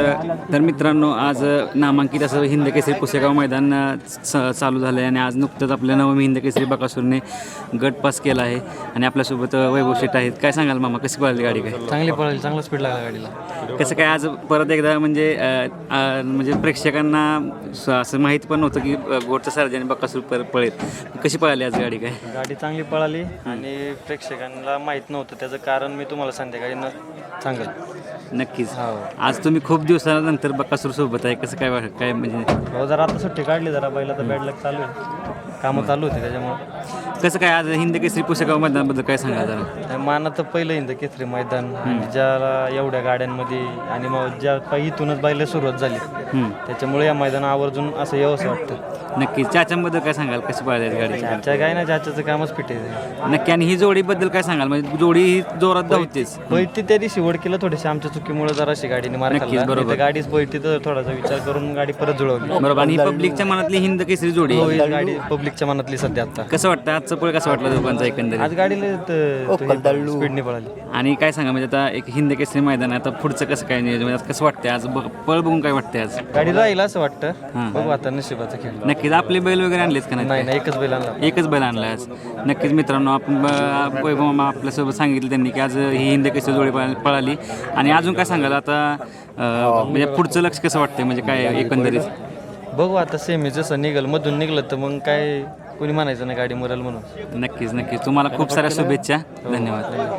तर तर मित्रांनो आज नामांकित असं हिंद केसरी पुसेगाव मैदान स- चालू झालं आहे आणि आज नुकतंच आपल्या नवमी हिंद केसरी बकासूरने गट पास केला आहे. आणि आपल्यासोबत वैभव शेट आहेत. काय सांगाल मामा? कशी पळाली गाडी काय? चांगली पळाली. चांगला स्पीड लागला गाडीला. कसं काय आज परत एकदा म्हणजे म्हणजे प्रेक्षकांना असं माहीत पण नव्हतं की गोडचं सर्जन बकासूर पर पळेल. कशी पळाली आज गाडी काय? गाडी चांगली पळाली आणि प्रेक्षकांना माहीत नव्हतं. त्याचं कारण मी तुम्हाला संध्याकाळी न सांगेल. नक्कीच. हो. आज तुम्ही खूप दिवसानंतर बकासूर सोबत आहे. कसं काय वाट- काय म्हणजे भाऊ जरा आता सुट्टी काढली जरा बैला तर बॅड लक चालू आहे. कामं चालू होती त्याच्यामुळे. कसं काय आज हिंद केसरी पुसेगाव मैदानाबद्दल काय सांगा जरा? मानाचं पहिलं इंद केसरी मैदान. ज्याला एवढ्या गाड्यांमध्ये आणि मग ज्या इथूनच बैला सुरुवात झाली. हम्म. त्याच्यामुळे या मैदान आवर्जून असं यावंसं वाटतं. नक्कीच चाच्याबद्दल काय सांगाल? कशी पळाली आज गाडी? ज्याच्या काय ना ज्याच्याचं कामच फिट आहे. नक्की. आणि ही जोडीबद्दल काय सांगाल? म्हणजे जोडी ही जोरात धावतेच. बैठी त्या दिवशी केलं थोडीशी आमच्या चुकीमुळे जराशी गाडीने मार नक्कीच, खाल्ला. बरोबर. गाडीच बैठी तर थोडासा विचार करून गाडी परत जुळवली. बरोबर. आणि ही पब्लिकच्या मनातली हिंद केसरी जोडी हो, आहे. ही गाडी पब्लिकच्या मनातली सध्या आता. कसं वाटतं? आजचं पळ कसं वाटलं दोघांचा एकंदरीत? आज गाडीला स्पीडने पळाली आणि काय सांगा म्हणजे आता एक हिंद केसरी मैदान आहे आता पुढचं कसं काय नियोजन? म्हणजे आता कसं वाटतंय? आज बघ- पळ बघून काय वाटतंय आज? गाडी राहील असं वाटतं. हां. बघू आता नशिबाचा खेळ नक्कीच. आपले बैल वगैरे आणलेत का नाही? एकच बैल आणला. एकच बैल आणला आज. नक्कीच मित्रांनो आपण ब- वैभव मामा आपल्यासोबत सांगितलं त्यांनी की आज ही हिंद केसरी जोडी पळ- पळाली. आणि अजून काय सांगाल आता अं, म्हणजे पुढचं लक्ष कसं वाटतंय? म्हणजे काय एकंदरीत? बघू आता सेमी जसं निघल मधून निघलं तर मग काय कोणी म्हणायचं नाही गाडी मरल म्हणून. नक्कीच नक्कीच. तुम्हाला खूप साऱ्या शुभेच्छा. धन्यवाद.